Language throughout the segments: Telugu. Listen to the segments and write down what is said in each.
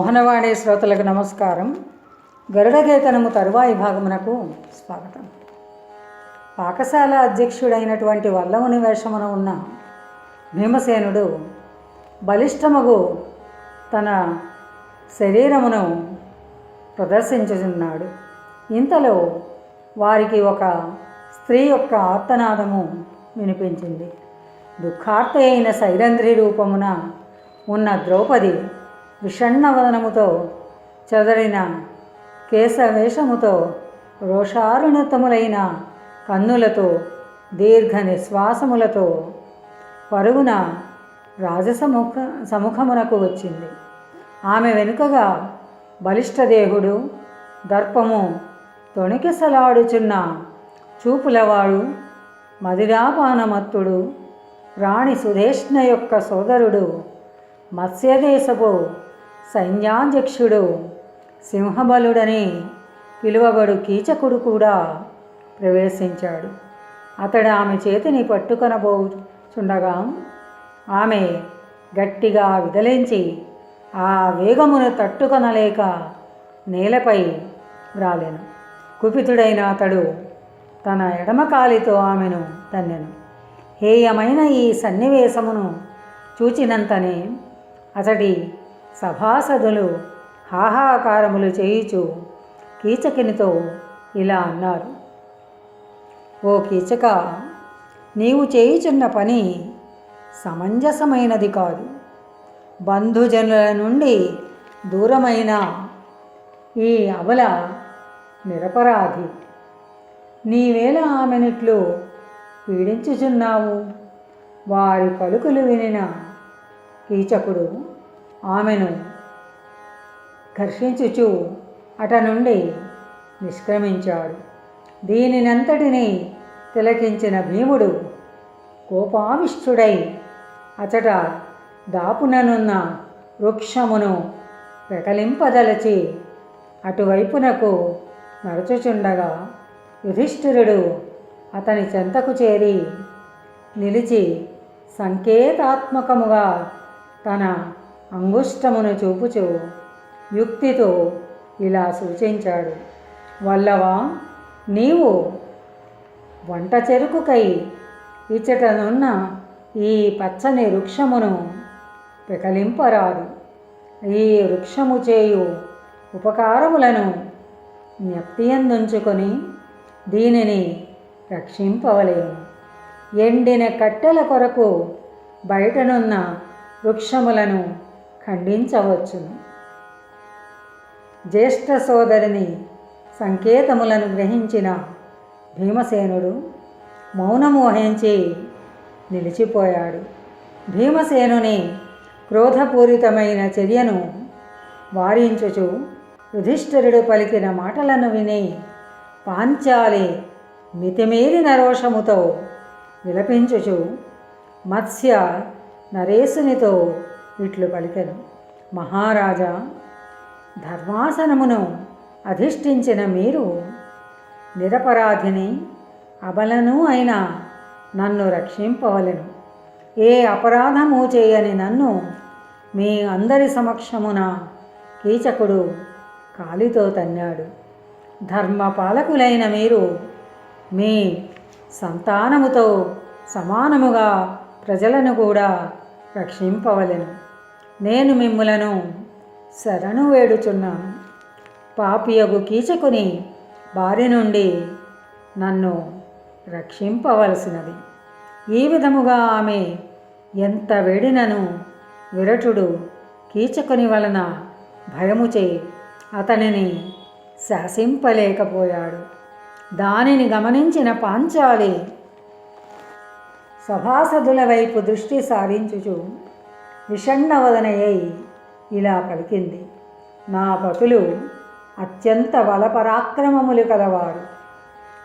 మోహనవాణి శ్రోతలకు నమస్కారం. గరుడగేతనము తరువాయి భాగమునకు స్వాగతం. పాకశాల అధ్యక్షుడైనటువంటి వల్లముని వేషమున ఉన్న భీమసేనుడు బలిష్టమగు తన శరీరమును ప్రదర్శించుచున్నాడు. ఇంతలో వారికి ఒక స్త్రీ యొక్క ఆర్తనాదము వినిపించింది. దుఃఖార్త అయిన సైరంధ్రి రూపమున ఉన్న ద్రౌపది విషణ్ణవదనముతో చెదరిన కేశవేషముతో రోషారుణతములైన కన్నులతో దీర్ఘ నిశ్వాసములతో పరుగున రాజసముఖ సముఖమునకు వచ్చింది. ఆమె వెనుకగా బలిష్టదేహుడు దర్పము తొణికిసలాడుచున్న చూపులవాడు మదిరాపానమత్తుడు రాణి సుధేష్ణ యొక్క సోదరుడు మత్స్యదేశపు సైన్యాధ్యక్షుడు సింహబలుడని పిలువబడు కీచకుడు కూడా ప్రవేశించాడు. అతడు ఆమె చేతిని పట్టుకొనబోచుండగా ఆమె గట్టిగా విదలించి ఆ వేగమును తట్టుకొనలేక నేలపై రాలేను కుపితుడైన అతడు తన ఎడమకాలితో ఆమెను తన్నెను. హేయమైన ఈ సన్నివేశమును చూచినంతనే అతడి సభాసదులు హాహాకారములు చేయుచు కీచకినితో ఇలా అన్నారు. ఓ కీచక నీవు చేయుచున్న పని సమంజసమైనది కాదు. బంధుజనుల నుండి దూరమైన ఈ అబల నిరపరాధి. నీవేళ ఆమెనిట్లు పీడించుచున్నావు? వారి పలుకులు వినిన కీచకుడు ఆమెను ఘర్షించుచు అట నుండి నిష్క్రమించాడు. దీనినంతటిని తిలకించిన భీముడు కోపావిష్ఠుడై అచట దాపుననున్న వృక్షమును పెకలింపదలచి అటువైపునకు నడుచుచుండగా యుధిష్ఠిరుడు అతని చెంతకు చేరి నిలిచి సంకేతాత్మకముగా తన అంగుష్టమును చూపుచు యుక్తితో ఇలా సూచించాడు. వల్లవా నీవు వంట చెరుకుకై ఇచ్చటనున్న ఈ పచ్చని వృక్షమును పెకలింపరాదు. ఈ వృక్షము చేయు ఉపకారములను జ్ఞప్తియందుంచుకొని దీనిని రక్షింపవలేము. ఎండిన కట్టెల కొరకు బయటనున్న వృక్షములను ఖండించవచ్చును. జ్యేష్ఠ సోదరిని సంకేతములను గ్రహించిన భీమసేనుడు మౌనము వహించి నిలిచిపోయాడు. భీమసేనుని క్రోధపూరితమైన చర్యను వారించుచు యుధిష్ఠిరుడు పలికిన మాటలను విని పాంచాలి మితిమీరిన రోషముతో విలపించుచు మత్స్య నరేశునితో ఇట్లు పలికెను. మహారాజా ధర్మాసనమును అధిష్ఠించిన మీరు నిరపరాధిని అబలను అయిన నన్ను రక్షింపవలను. ఏ అపరాధము చేయని నన్ను మీ అందరి సమక్షమున కీచకుడు కాలితో తన్నాడు. ధర్మపాలకులైన మీరు మీ సంతానముతో సమానముగా ప్రజలను కూడా రక్షింపవలెను. నేను మిమ్ములను శరణు వేడుచున్నాను పాపియగు కీచకుని బారి నుండి నన్ను రక్షింపవలసినది. ఈ విధముగా ఆమె ఎంత వేడినను విరటుడు కీచకుని వలన భయముచే అతనిని శాసింపలేకపోయాడు. దానిని గమనించిన పాంచాలి సభాసదుల వైపు దృష్టి సారించుచు విషణ్ణవదనయ్యై ఇలా పలికింది. నా పతులు అత్యంత బలపరాక్రమములు కలవారు.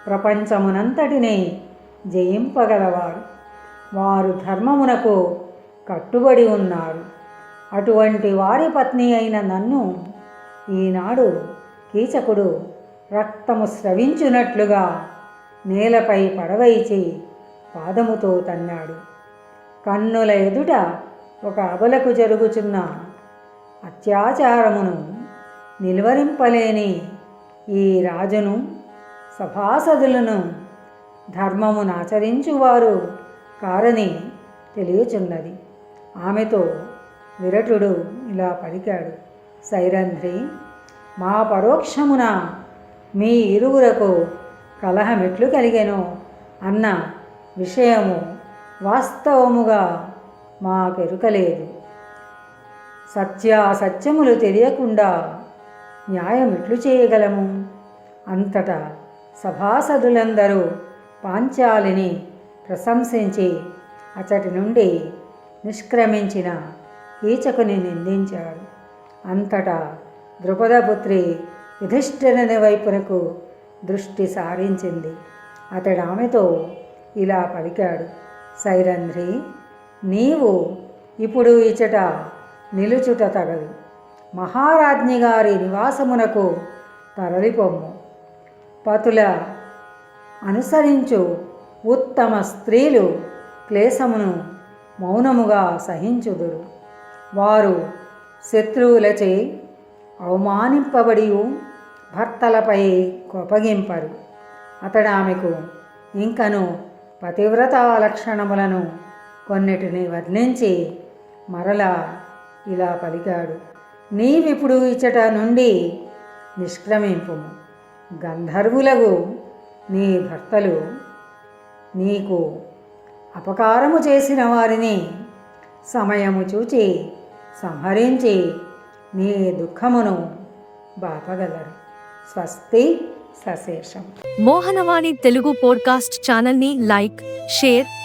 ప్రపంచమునంతటిని జయింపగలవారు. వారు ధర్మమునకు కట్టుబడి ఉన్నారు. అటువంటి వారి పత్ని అయిన నన్ను ఈనాడు కీచకుడు రక్తము స్రవించునట్లుగా నేలపై పడవైచి పాదముతో తన్నాడు. కన్నుల ఎదుట ఒక అబలకు జరుగుచున్న అత్యాచారమును నిలువరింపలేని ఈ రాజును సభాసదులను ధర్మమునాచరించువారు కారని తెలియచున్నది. ఆమెతో విరటుడు ఇలా పలికాడు సైరంధ్రి మా పరోక్షమున మీ ఇరువురకు కలహమెట్లు కలిగెను అన్న విషయము వాస్తవముగా మాకెరుకలేదు. సత్యాసత్యములు తెలియకుండా న్యాయం ఎట్లు చేయగలము? అంతటా సభాసదులందరూ పాంచాలిని ప్రశంసించి అతడి నుండి నిష్క్రమించిన కీచకుని నిందించాడు అంతటా ద్రుపదపుత్రి యుధిష్ఠిరుని వైపునకు దృష్టి సారించింది. అతడు ఆమెతో ఇలా పలికాడు. సైరంధ్రి నీవు ఇప్పుడు ఇచట నిలుచుట తగదు. మహారాజ్ఞి గారి నివాసమునకు తరలిపొమ్ము. పతుల అనుసరించు ఉత్తమ స్త్రీలు క్లేశమును మౌనముగా సహించుదురు. వారు శత్రువులచే అవమానింపబడి భర్తలపై కొపగింపరు. అతడు ఆమెకు ఇంకను పతివ్రత లక్షణములను కొన్నిటిని వర్ణించి మరలా ఇలా పలికాడు. నీవిప్పుడు ఇచ్చట నుండి నిష్క్రమింపు. గంధర్వులకు నీ భర్తలు నీకు అపకారము చేసిన వారిని సమయము చూచి సంహరించి నీ దుఃఖమును బాపగలరు. స్వస్తి సశేషం. మోహనవాణి తెలుగు పోడ్కాస్ట్ ఛానల్ని లైక్ షేర్